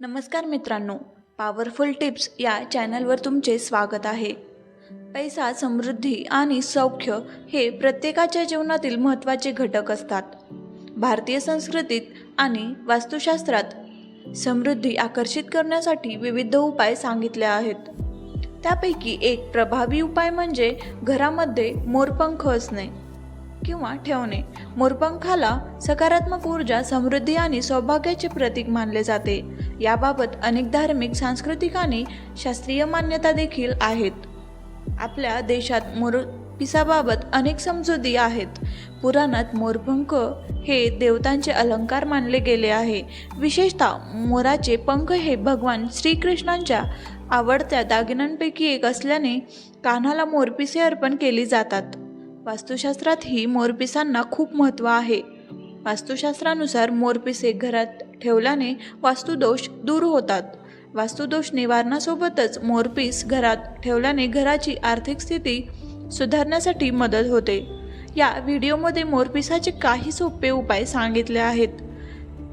नमस्कार मित्रांनो powerful tips या चॅनलवर तुमचे स्वागत आहे. पैसा समृद्धी आणि सौख्य हे प्रत्येकाच्या जीवनातील महत्त्वाचे घटक असतात. भारतीय संस्कृतीत आणि वास्तुशास्त्रात समृद्धी आकर्षित करण्यासाठी विविध उपाय सांगितले आहेत. त्यापैकी एक प्रभावी उपाय म्हणजे घरामध्ये मोरपंख असणे. किंवा ठेवणे. मोरपंखाला सकारात्मक ऊर्जा समृद्धी आणि सौभाग्याचे प्रतीक मानले जाते. याबाबत अनेक धार्मिक सांस्कृतिक आणि शास्त्रीय मान्यता देखील आहेत. आपल्या देशात मोरपिसाबाबत अनेक समजुती आहेत. पुराणात मोरपंख हे देवतांचे अलंकार मानले गेले आहे. विशेषतः मोराचे पंख हे भगवान श्रीकृष्णांच्या आवडत्या दागिन्यांपैकी एक असल्याने कान्हाला मोरपिसे अर्पण केली जातात. वास्तुशास्त्रातही मोरपिसांना खूप महत्त्व आहे. वास्तुशास्त्रानुसार मोरपिसे घरात ठेवल्याने वास्तुदोष दूर होतात. वास्तुदोष निवारणासोबतच मोरपीस घरात ठेवल्याने घराची आर्थिक स्थिती सुधारण्यासाठी मदत होते. या व्हिडिओमध्ये मोरपिसाचे काही सोपे उपाय सांगितले आहेत.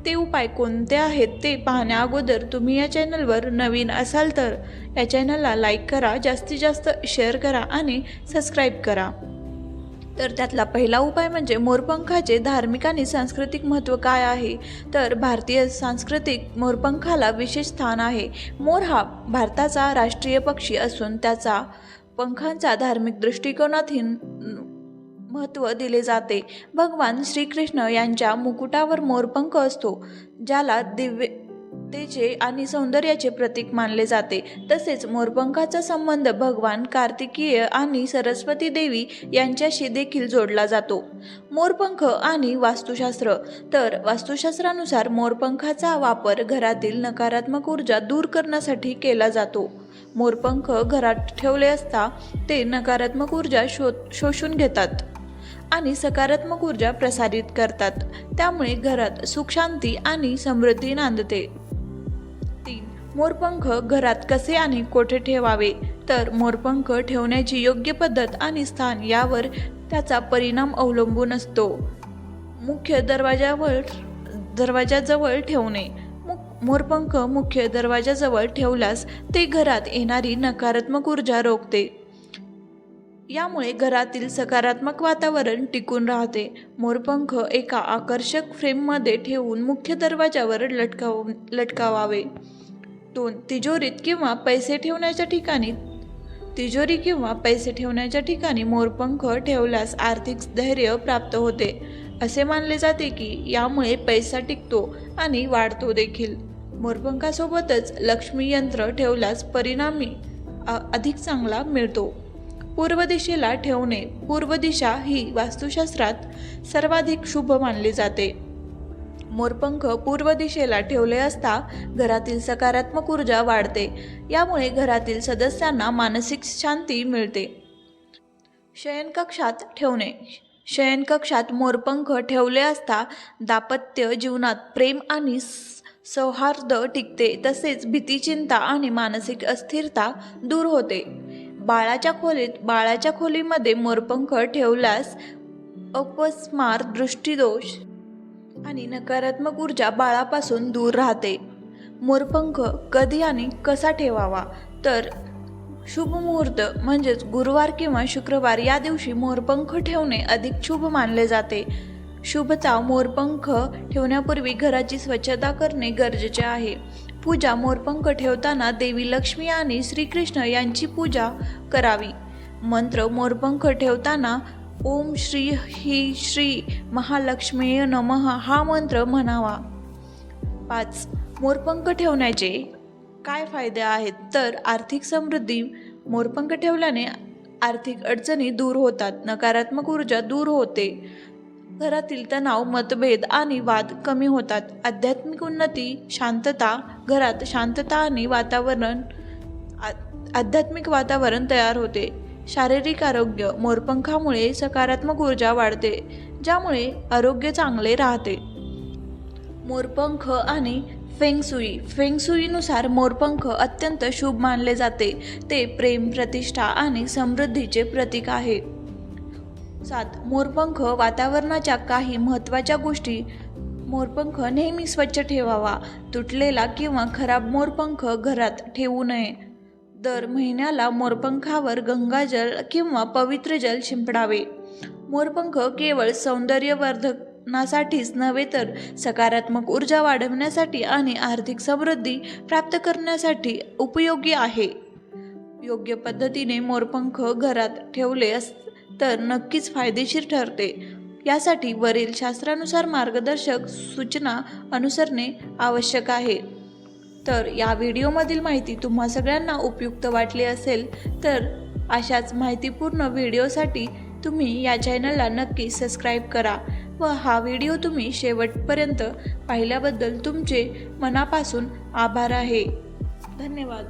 ते उपाय कोणते आहेत ते पाहण्या अगोदर तुम्ही या चॅनलवर नवीन असाल तर या चॅनलला लाईक करा जास्तीत जास्त शेअर करा आणि सबस्क्राईब करा. तर त्यातला पहिला उपाय म्हणजे मोरपंखाचे धार्मिक आणि सांस्कृतिक महत्त्व काय आहे? तर भारतीय सांस्कृतिक मोरपंखाला विशेष स्थान आहे. मोर हा भारताचा राष्ट्रीय पक्षी असून त्याचा पंखांचा धार्मिक दृष्टिकोनातही महत्त्व दिले जाते. भगवान श्रीकृष्ण यांच्या मुकुटावर मोरपंख असतो ज्याला दिव्य तेचे आणि सौंदर्याचे प्रतीक मानले जाते. तसेच मोरपंखाचा संबंध भगवान कार्तिकीय आणि सरस्वती देवी यांच्याशी देखील जोडला जातो. मोरपंख आणि वास्तुशास्त्र. तर वास्तुशास्त्रानुसार मोरपंखाचा वापर घरातील नकारात्मक ऊर्जा दूर करण्यासाठी केला जातो. मोरपंख घरात ठेवले असता ते नकारात्मक ऊर्जा शो शोषून घेतात आणि सकारात्मक ऊर्जा प्रसारित करतात. त्यामुळे घरात सुख शांती आणि समृद्धी नांदते. मोरपंख घरात कसे आणि कोठे ठेवावे? तर मोरपंख ठेवण्याची योग्य पद्धत आणि स्थान यावर त्याचा परिणाम अवलंबून असतो. मुख्य दरवाजावर दरवाजाजवळ ठेवणे. मोरपंख मुख्य दरवाजाजवळ ठेवल्यास ते घरात येणारी नकारात्मक ऊर्जा रोखते. यामुळे घरातील सकारात्मक वातावरण टिकून राहते. मोरपंख एका आकर्षक फ्रेममध्ये ठेवून मुख्य दरवाजावर लटकाव लटकावावे. दोन तिजोरीत किंवा पैसे ठेवण्याच्या ठिकाणी तिजोरी किंवा पैसे ठेवण्याच्या ठिकाणी मोरपंख ठेवल्यास आर्थिक धैर्य प्राप्त होते. असे मानले जाते की यामुळे पैसा टिकतो आणि वाढतो देखील. मोरपंखासोबतच लक्ष्मी यंत्र ठेवल्यास परिणामी अधिक चांगला मिळतो. पूर्व दिशेला ठेवणे पूर्व दिशा ही वास्तुशास्त्रात सर्वाधिक शुभ मानली जाते. मोरपंख पूर्व दिशेला ठेवले असता घरातील सकारात्मक ऊर्जा वाढते. यामुळे घरातील सदस्यांना मानसिक शांती मिळते. शयनकक्षात ठेवणे. शयनकक्षात मोरपंख ठेवले असता दाम्पत्य जीवनात प्रेम आणि स- सौहार्द टिकते. तसेच भीती चिंता आणि मानसिक अस्थिरता दूर होते. बाळाच्या खोलीत बाळाच्या खोलीमध्ये मोरपंख ठेवल्यास अपस्मार दृष्टीदोष आणि नकारात्मक ऊर्जा बाळापासून दूर राहते. मोरपंख कधी आणि कसा ठेवावा? तर शुभ मुहूर्त म्हणजेच गुरुवार किंवा शुक्रवार या दिवशी मोरपंख ठेवणे अधिक शुभ मानले जाते. शुभता मोरपंख ठेवण्यापूर्वी घराची स्वच्छता करणे गरजेचे आहे. पूजा मोरपंख ठेवताना देवी लक्ष्मी आणि श्रीकृष्ण यांची पूजा करावी. मंत्र मोरपंख ठेवताना ओम श्री ही श्री महालक्ष्मी नमः हा मंत्र म्हणावा. पाच मोरपंख ठेवण्याचे काय फायदे आहेत? तर आर्थिक समृद्धी मोरपंख ठेवल्याने आर्थिक अडचणी दूर होतात नकारात्मक ऊर्जा दूर होते. घरातील तणाव मतभेद आणि वाद कमी होतात. आध्यात्मिक उन्नती शांतता घरात शांतता आणि वातावरण आ- आध्यात्मिक वातावरण तयार होते. शारीरिक आरोग्य मोरपंखामुळे सकारात्मक ऊर्जा वाढते ज्यामुळे आरोग्य चांगले राहते. मोरपंख आणि फेंगसुई फेंगसुईनुसार मोरपंख अत्यंत शुभ मानले जाते. ते प्रेम प्रतिष्ठा आणि समृद्धीचे प्रतीक आहे. सात. मोरपंख वातावरणाच्या काही महत्त्वाच्या गोष्टी. मोरपंख नेहमी स्वच्छ ठेवावा. तुटलेला किंवा खराब मोरपंख घरात ठेवू नये. दर महिन्याला मोरपंखावर गंगाजल किंवा पवित्र जल शिंपडावे. मोरपंख केवळ सौंदर्यवर्धनासाठीच नव्हे तर सकारात्मक ऊर्जा वाढवण्यासाठी आणि आर्थिक समृद्धी प्राप्त करण्यासाठी उपयोगी आहे. योग्य पद्धतीने मोरपंख घरात ठेवले अस तर नक्कीच फायदेशीर ठरते. यासाठी वरील शास्त्रानुसार मार्गदर्शक सूचना अनुसरणे आवश्यक आहे. तर या व्हिडिओमधील माहिती तुम्हा सगळ्यांना उपयुक्त वाटली असेल तर अशाच माहितीपूर्ण व्हिडिओसाठी तुम्ही या चॅनलला नक्की सबस्क्राईब करा व हा व्हिडिओ तुम्ही शेवटपर्यंत पाहिल्याबद्दल तुमचे मनापासून आभार आहे. धन्यवाद.